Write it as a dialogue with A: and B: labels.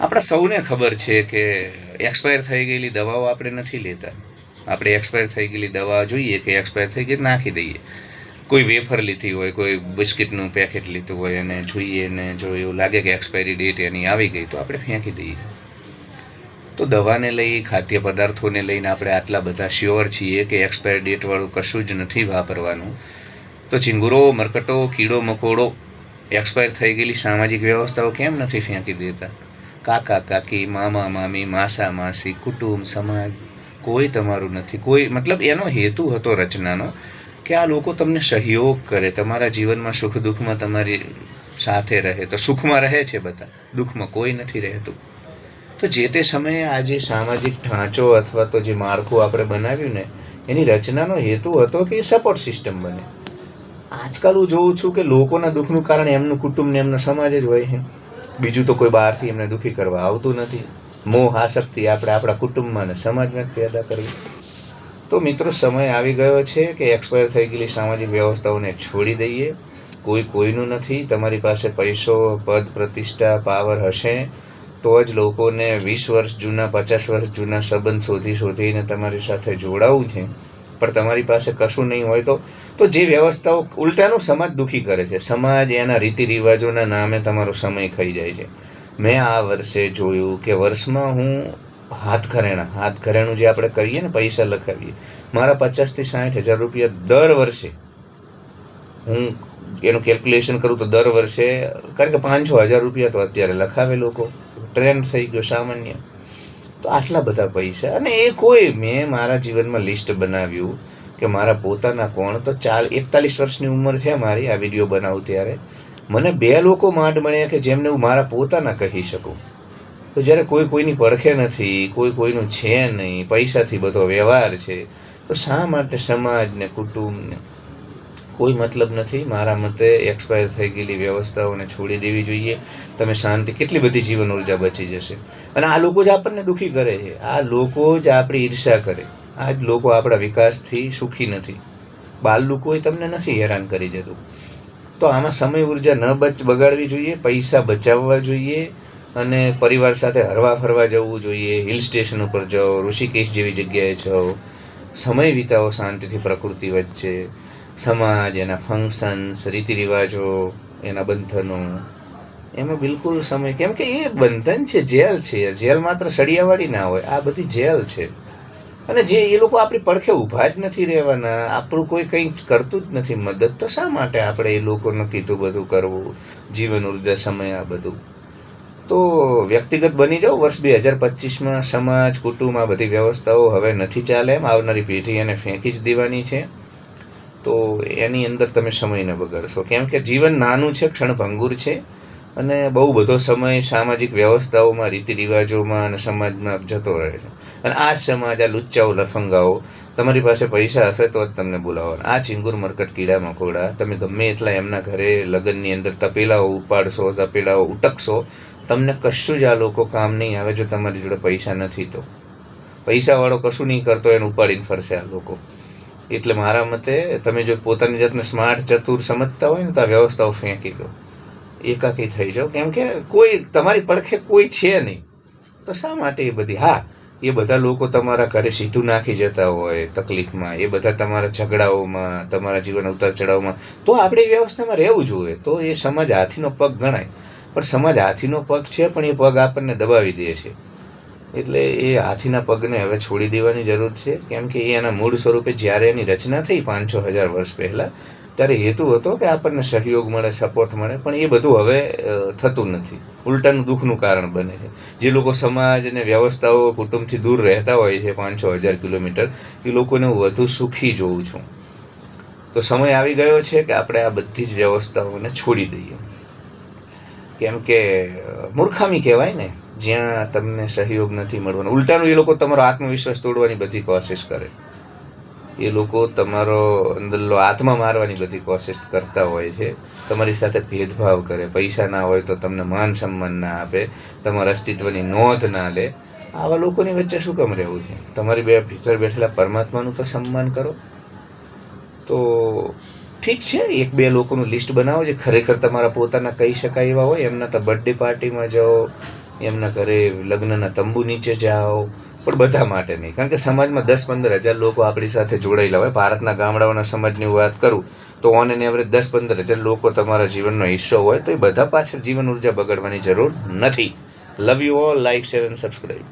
A: આપણા સૌને ખબર છે કે એક્સપાયર થઈ ગયેલી દવાઓ આપણે નથી લેતા. આપણે એક્સપાયર થઈ ગયેલી દવા જોઈએ કે એક્સપાયર થઈ ગઈ નાખી દઈએ. કોઈ વેફર લીધી હોય, કોઈ બિસ્કિટનું પેકેટ લીધું હોય અને જોઈએ ને જો એવું લાગે કે એક્સપાયરી ડેટ એની આવી ગઈ તો આપણે ફેંકી દઈએ. તો દવાને લઈ, ખાદ્ય પદાર્થોને લઈને આપણે આટલા બધા શ્યોર છીએ કે એક્સપાયર ડેટવાળું કશું જ નથી વાપરવાનું. તો ચીંગુરો, મરકટો, કીડો, મકોડો એક્સપાયર થઈ ગયેલી સામાજિક વ્યવસ્થાઓ કેમ નથી ફેંકી દેતા? કાકા, કાકી, મામા, મામી, માસા, માસી, કુટુંબ, સમાજ, કોઈ તમારું નથી. કોઈ, મતલબ એનો હેતુ હતો રચનાનો કે આ લોકો તમને સહયોગ કરે. તમારા જીવનમાં સુખ દુઃખમાં તમારી સાથે રહે. તો સુખમાં રહે છે બધા. દુઃખમાં કોઈ નથી રહેતું. તો જે તે સમયે આ જે સામાજિક ઢાંચો અથવા તો જે માળખું આપણે બનાવ્યું ને, એની રચનાનો હેતુ હતો કે એ સપોર્ટ સિસ્ટમ બને. આજકાલ હું જોઉં છું કે લોકોના દુઃખનું કારણ એમનું કુટુંબ ને એમનો સમાજ જ હોય છે. બીજું તો કોઈ બહારથી એમને દુઃખી કરવા આવતું નથી. મોહ, આસક્તિ આપણે આપણા કુટુંબમાં અને સમાજમાં પેદા કરવી. તો મિત્રો, સમય આવી ગયો છે કે એક્સપાયર થઈ ગયેલી સામાજિક વ્યવસ્થાઓને છોડી દઈએ. કોઈ કોઈનું નથી. તમારી પાસે પૈસો, પદ, પ્રતિષ્ઠા, પાવર હશે તો જ લોકોને વીસ વર્ષ જૂના, પચાસ વર્ષ જૂના સંબંધ શોધી શોધીને તમારી સાથે જોડાવું છે. પણ તમારી પાસે કશું નહીં હોય તો તો જે વ્યવસ્થાઓ ઉલટાનું સમાજ દુઃખી કરે છે. સમાજ એના રીતિ રિવાજોના નામે તમારો સમય ખાઈ જાય છે. મેં આ વર્ષે જોયું કે વર્ષમાં હું હાથ ઘરેણા, હાથ ઘરેણું જે આપણે કરીએ ને પૈસા લખાવીએ, મારા પચાસથી સાઠ હજાર રૂપિયા દર વર્ષે હું એનું કેલ્ક્યુલેશન કરું તો દર વર્ષે, કારણ કે પાંચસો હજાર રૂપિયા તો અત્યારે લખાવે લોકો. ટ્રેન્ડ થઈ ગયો સામાન્ય. તો આટલા બધા પૈસા. અને એ કોઈ મેં મારા જીવનમાં લિસ્ટ બનાવ્યું કે મારા પોતાના કોણ? તો ચાલ, એકતાલીસ વર્ષની ઉંમર છે મારી આ વીડિયો બનાવું ત્યારે. મને બે લોકો માંડ મળ્યા કે જેમને હું મારા પોતાના કહી શકું. તો જ્યારે કોઈ કોઈની પડખે નથી, કોઈ કોઈનું છે નહીં, પૈસાથી બધો વ્યવહાર છે, તો શા માટે સમાજને, કુટુંબને કોઈ મતલબ નથી. મારા મતે એક્સપાયર થઈ ગયેલી વ્યવસ્થાઓને છોડી દેવી જોઈએ. તમે શાંતિ, કેટલી બધી જીવન ઊર્જા બચી જશે. અને આ લોકો જ આપણને દુઃખી કરે છે. આ લોકો જ આપણી ઈર્ષા કરે. આ જ લોકો આપણા વિકાસથી સુખી નથી. બાલ લોકોએ તમને નથી હેરાન કરી દેતું. તો આમાં સમય ઊર્જા ન બચ, બગાડવી જોઈએ, પૈસા બચાવવા જોઈએ અને પરિવાર સાથે હરવા ફરવા જવું જોઈએ. હિલ સ્ટેશન ઉપર જાઓ, ઋષિકેશ જેવી જગ્યાએ જાઓ. સમય વિતાવો, શાંતિથી પ્રકૃતિ વચ્ચે. સમાજ, એના ફંક્શન્સ રીતિ રિવાજો એના બંધનો, એમાં બિલકુલ સમય, કેમ કે એ બંધન છે, જેલ છે. જેલ માત્ર સળિયાવાળી ના હોય, આ બધી જેલ છે. અને જે એ લોકો આપણી પડખે ઊભા જ નથી રહેવાના, આપણું કોઈ કંઈ કરતું જ નથી મદદ, તો શા માટે આપણે એ લોકોને કીધું બધું કરવું? જીવન, ઊર્જા, સમય, આ બધું. તો વ્યક્તિગત બની જાઓ, વર્ષ બે હજાર પચીસમાં સમાજ, કુટુંબ, આ બધી વ્યવસ્થાઓ હવે નથી ચાલે એમ. આવનારી પેઢી એને ફેંકી જ દેવાની છે. તો એની અંદર તમે સમય ન બગાડશો. કેમ કે જીવન નાનું છે, ક્ષણભંગુર છે અને બહુ બધો સમય સામાજિક વ્યવસ્થાઓમાં, રીતિ રિવાજોમાં અને સમાજમાં જતો રહે છે. અને આ સમાજ, આ લુચ્ચાઓ, લફંગાઓ, તમારી પાસે પૈસા હશે તો જ તમને બોલાવો આ ચિંગુર મરકટ કીડા મકોડા, તમે ગમે એટલા એમના ઘરે લગ્નની અંદર તપેલાઓ ઉપાડશો, તપેલાઓ ઉટકશો, તમને કશું જ આ લોકો કામ નહીં આવે જો તમારી જોડે પૈસા નથી તો. પૈસાવાળો કશું નહીં કરતો, એને ઉપાડીને ફરશે આ લોકો. એટલે મારા મતે તમે જો પોતાની જાતને સ્માર્ટ ચતુર સમજતા હોય ને તો આ વ્યવસ્થાઓ ફેંકી દો. એકાકી થઈ જાઓ. કેમ કે કોઈ, તમારી પડખે કોઈ છે નહીં. તો શા માટે એ બધી? હા, એ બધા લોકો તમારા ઘરે સીધું નાખી જતા હોય તકલીફમાં. એ બધા તમારા ઝઘડાઓમાં, તમારા જીવન ઉતાર ચઢાવમાં. તો આપણે એ વ્યવસ્થામાં રહેવું જોઈએ. તો એ સમાજ હાથીનો પગ ગણાય. પણ સમાજ હાથીનો પગ છે, પણ એ પગ આપણને દબાવી દે છે. એટલે એ હાથીના પગને હવે છોડી દેવાની જરૂર છે. કેમ કે એ એના મૂળ સ્વરૂપે જ્યારે એની રચના થઈ પાંચ છ હજાર વર્ષ પહેલાં, ત્યારે હેતુ હતો કે આપણને સહયોગ મળે સપોર્ટ મળે, પણ એ બધું હવે થતું નથી. ઉલટાનું દુઃખનું કારણ બને છે. જે લોકો સમાજ અને વ્યવસ્થાઓ કુટુંબથી દૂર રહેતા હોય છે પાંચ છ હજાર કિલોમીટર, એ લોકોને હું વધુ સુખી જોઉં છું. તો સમય આવી ગયો છે કે આપણે આ બધી જ વ્યવસ્થાઓને છોડી દઈએ. કેમ કે મૂર્ખામી કહેવાય ને જ્યાં તમને સહયોગ નથી મળવાનો. ઉલટાનું એ લોકો તમારો આત્મવિશ્વાસ તોડવાની બધી કોશિશ કરે. એ લોકો તમારો અંદરલો આત્મા મારવાની બધી કોશિશ કરતા હોય છે. તમારી સાથે ભેદભાવ કરે. પૈસા ના હોય તો તમને માન સન્માન ના આપે. તમારા અસ્તિત્વની નોંધ ના લે. આવા લોકોની વચ્ચે શું કામ રહેવું છે? તમારી બે ભીતર બેઠેલા પરમાત્માનું તો સન્માન કરો. તો ઠીક છે, એક બે લોકોનું લિસ્ટ બનાવો જે ખરેખર તમારા પોતાના કહી શકાય એવા હોય. એમના તો બર્થડે પાર્ટીમાં જાઓ એમના ઘરે લગ્નના તંબુ નીચે જાઓ. પણ બધા માટે નહીં. કારણ કે સમાજમાં દસ પંદર હજાર લોકો આપણી સાથે જોડાયેલા હોય. ભારતના ગામડાઓના સમાજની વાત કરું, તો ઓન એન એવરેજ દસ પંદર હજાર લોકો તમારા જીવનનો હિસ્સો હોય તો એ બધા પાછળ જીવન ઊર્જા બગાડવાની જરૂર નથી. Love you all like share and subscribe